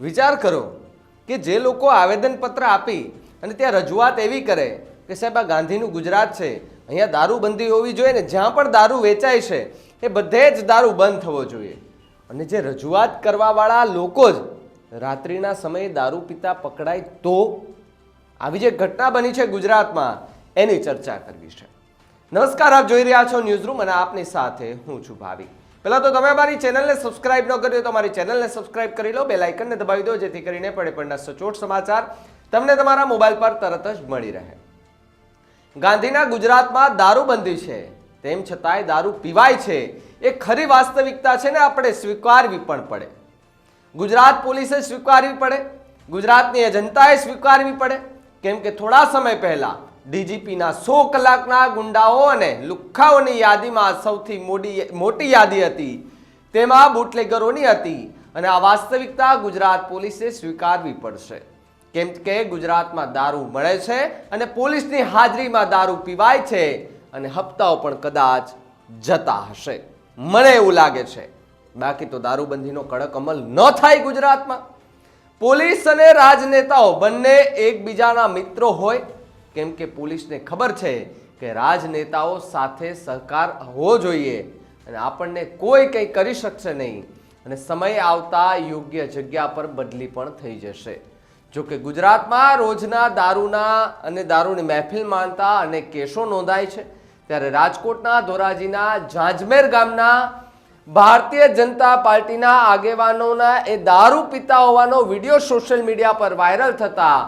વિચાર કરો કે જે લોકો આવેદનપત્ર આપી અને ત્યાં રજૂઆત એવી કરે કે સાહેબ, આ ગાંધીનું ગુજરાત છે, અહીંયા દારૂબંધી હોવી જોઈએ ને જ્યાં પણ દારૂ વેચાય છે, એ બધે જ દારૂ બંધ થવો જોઈએ. અને જે રજૂઆત કરવાવાળા લોકો જ રાત્રિના સમયે દારૂ પીતા પકડાય તો આવી જે ઘટના બની છે ગુજરાતમાં, એની ચર્ચા કરવી છે. નમસ્કાર, આપ જોઈ રહ્યા છો ન્યૂઝ રૂમ અને આપની સાથે હું છું ભાવિક. પહેલા તો તમે અમારી ચેનલને સબસ્ક્રાઇબ ન કરી તો અમારી ચેનલને સબસ્ક્રાઇબ કરી લો બે લાઇકનને દબાવી દો, જેથી કરીને પડે પડના સચોટ સમાચાર તમને તમારા મોબાઈલ પર તરત જ મળી રહે. ગાંધીના ગુજરાતમાં દારૂબંધી છે. તેમ છતાંય દારૂ પીવાય છે. એ ખરી વાસ્તવિકતા છે ને આપણે સ્વીકારવી પણ પડે. ગુજરાત પોલીસે સ્વીકારવી પડે. ગુજરાતની જનતાએ સ્વીકારવી પડે. કેમ કે થોડા સમય પહેલા ડીજીપીના સો કલાકના ગુંડાઓ અને લુખ્ખાઓની યાદીમાં સૌથી મોટી મોટી યાદી હતી. તેમાં બુટલેગરોની હતી અને આ વાસ્તવિકતા ગુજરાત પોલીસે સ્વીકારવી પડશે. કેમ કે ગુજરાતમાં દારૂ મળે છે અને પોલીસની હાજરીમાં દારૂ પીવાય છે અને હપ્તાઓ પણ કદાચ જતા હશે. મને એવું લાગે છે. બાકી તો દારૂબંધીનો કડક અમલ ન થાય ગુજરાતમાં. પોલીસ અને રાજનેતાઓ બંને એકબીજાના મિત્રો હોય કેમ કે પોલીસને ખબર છે કે રાજનેતાઓ સાથે સહકાર હોવો જોઈએ અને આપણને કોઈ કંઈ કરી શકશે નહીં અને સમય આવતા યોગ્ય જગ્યા પર બદલી પણ થઈ જશે. જો કે ગુજરાતમાં રોજના દારૂના અને દારૂની મહેફિલ માનતા અને કેસો નોંધાય છે. ત્યારે રાજકોટના ધોરાજીના ઝાંઝમેર ગામના ભારતીય જનતા પાર્ટીના આગેવાનોના એ દારૂ પીતા હોવાનો વીડિયો સોશિયલ મીડિયા પર વાયરલ થતા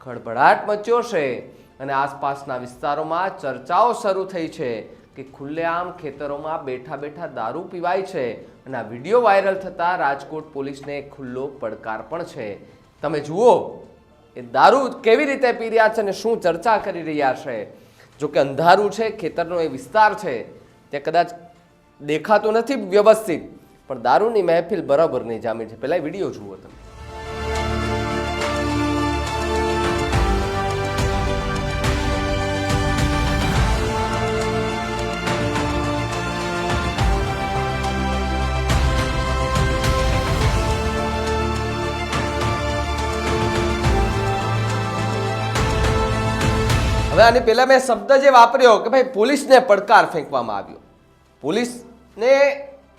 ખળભળાટ મચ્યો છે. અને આસપાસના વિસ્તારોમાં ચર્ચાઓ શરૂ થઈ છે કે ખુલ્લેઆમ ખેતરોમાં બેઠા બેઠા દારૂ પીવાય છે અને આ વીડિયો વાયરલ થતાં રાજકોટ પોલીસને ખુલ્લો પડકાર પણ છે. તમે જુઓ, એ દારૂ કેવી રીતે પી રહ્યા છે અને શું ચર્ચા કરી રહ્યા છે? જો કે અંધારું છે, ખેતરનો એ વિસ્તાર છે તે કદાચ દેખાતું નથી વ્યવસ્થિત, પણ દારૂની મહેફિલ બરાબર નહીં. જામી છે. પહેલાં વીડિયો જુઓ તમે. હવે આની પહેલાં મેં શબ્દ જે વાપર્યો કે ભાઈ પોલીસને પડકાર ફેંકવામાં આવ્યો. પોલીસને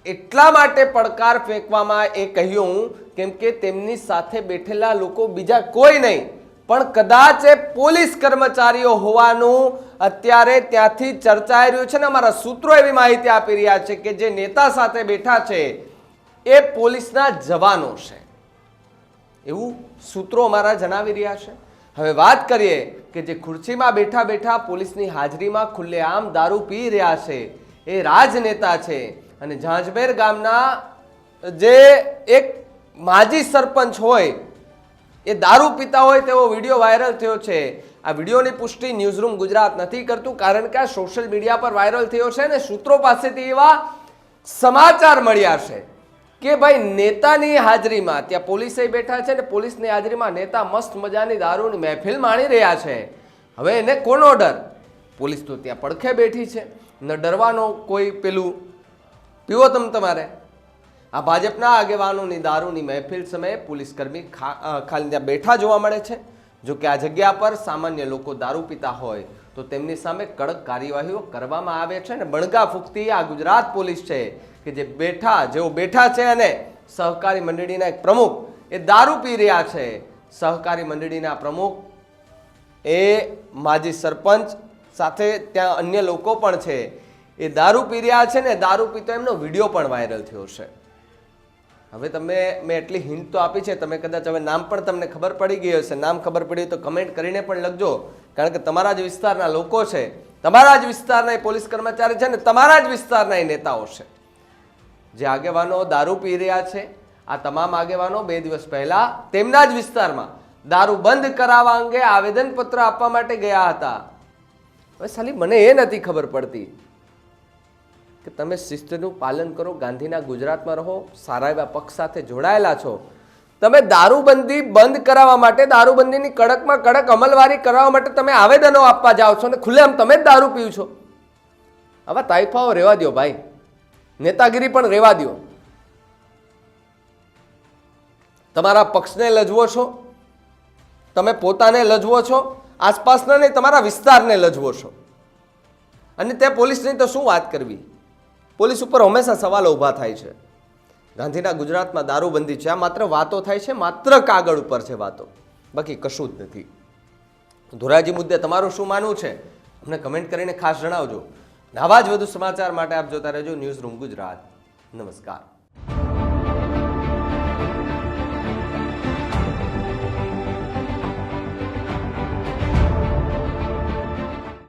એટલા માટે પડકાર ફેંકવામાં એ કહ્યું કેમ કે તેમની સાથે બેઠેલા લોકો બીજા કોઈ નહીં, પણ કદાચ એ પોલીસ કર્મચારીઓ હોવાનું અત્યારે ત્યાંથી ચર્ચાઈ રહ્યું છે ને અમારા સૂત્રો એવી માહિતી આપી રહ્યા છે કે જે નેતા સાથે બેઠા છે, એ પોલીસના જવાનો છે. એવું સૂત્રો અમારા જણાવી રહ્યા છે. હવે વાત કરીએ કે જે ખુરશીમાં બેઠા બેઠા પોલીસની હાજરીમાં ખુલ્લેઆમ દારૂ પી રહ્યા છે, એ રાજનેતા છે. અને ઝાંઝબેર ગામના જે એક માજી સરપંચ હોય, એ દારૂ પીતા હોય તેવો વીડિયો વાયરલ થયો છે. આ વિડીયોની પુષ્ટિ ન્યૂઝરૂમ ગુજરાત નથી કરતું, કારણ કે આ સોશિયલ મીડિયા પર વાયરલ થયો છે ને સૂત્રો પાસેથી એવા સમાચાર મળ્યા છે. કે ભાઈ નેતાની હાજરીમાં, ત્યાં પોલીસે બેઠા છે ને પોલીસની હાજરીમાં નેતા મસ્ત મજાની દારૂની મહેફિલ માણી રહ્યા છે. હવે એને કોનો ડર પોલીસ તો ત્યાં પડખે બેઠી છે. ન ડરવાનો કોઈ પેલું. પીવો તમ તમારે. આ ભાજપના આગેવાનોની દારૂની મહેફિલ સમયે પોલીસ કર્મી ખા- ખાલી ત્યાં બેઠા જોવા મળે છે. જો કે આ જગ્યા પર સામાન્ય લોકો દારૂ પીતા હોય, તો તેમની સામે કડક કાર્યવાહીઓ કરવામાં આવે છે અને બણગા ફૂંકતી આ ગુજરાત પોલીસ છે. કે જે બેઠા, જેઓ બેઠા છે અને સહકારી મંડળીના એક પ્રમુખ, એ દારૂ પી રહ્યા છે. સહકારી મંડળીના પ્રમુખ એ માજી સરપંચ સાથે ત્યાં અન્ય લોકો પણ છે. એ દારૂ પી રહ્યા છે ને દારૂ પીતો એમનો વીડિયો પણ વાયરલ થયો છે. હવે તમે, મેં એટલી હિન્ટ તો આપી છે, તમે કદાચ હવે નામ પણ તમને ખબર પડી ગઈ હશે. નામ ખબર પડી હોય તો કમેન્ટ કરીને પણ લખજો, કારણ કે તમારા જ વિસ્તારના લોકો છે. તમારા જ વિસ્તારના એ પોલીસ કર્મચારી છે ને તમારા જ વિસ્તારના એ નેતાઓ છે. જે આગેવાનો દારૂ પી રહ્યા છે, આ તમામ આગેવાનો બે દિવસ પહેલા તેમના જ વિસ્તારમાં દારૂ બંધ કરાવવા અંગે આવેદનપત્ર આપવા માટે ગયા હતા. હવે સાલી, મને એ નથી ખબર પડતી કે તમે શિસ્તનું પાલન કરો, ગાંધીના ગુજરાતમાં રહો, સારા એવા પક્ષ સાથે જોડાયેલા છો. તમે દારૂબંધી બંધ કરાવવા માટે, દારૂબંધીની કડકમાં કડક અમલવારી કરાવવા માટે તમે આવેદનો આપવા જાઓ છો અને ખુલ્લેઆમ તમે જ દારૂ પીવ છો. આવા તાઇફાઓ રહેવા દો ભાઈ. નેતાગીરી પણ રહેવા દો તમારા પક્ષને લજવો છો? તમે પોતાને લજવો છો? આસપાસના નહીં, તમારા વિસ્તારને લજવો છો. અને તે પોલીસની તો શું વાત કરવી? પોલીસ ઉપર હંમેશા સવાલો ઊભા થાય છે. ગાંધીના ગુજરાતમાં દારૂબંધી છે. આ માત્ર વાતો થાય છે, માત્ર કાગળ ઉપર છે વાતો. બાકી કશું જ નથી. ધોરાજી મુદ્દે તમારું શું માનવું છે? અમને કમેન્ટ કરીને ખાસ જણાવજો. આવા જ વધુ સમાચાર માટે આપ જોતા રહેજો ન્યૂઝ રૂમ ગુજરાત. નમસ્કાર.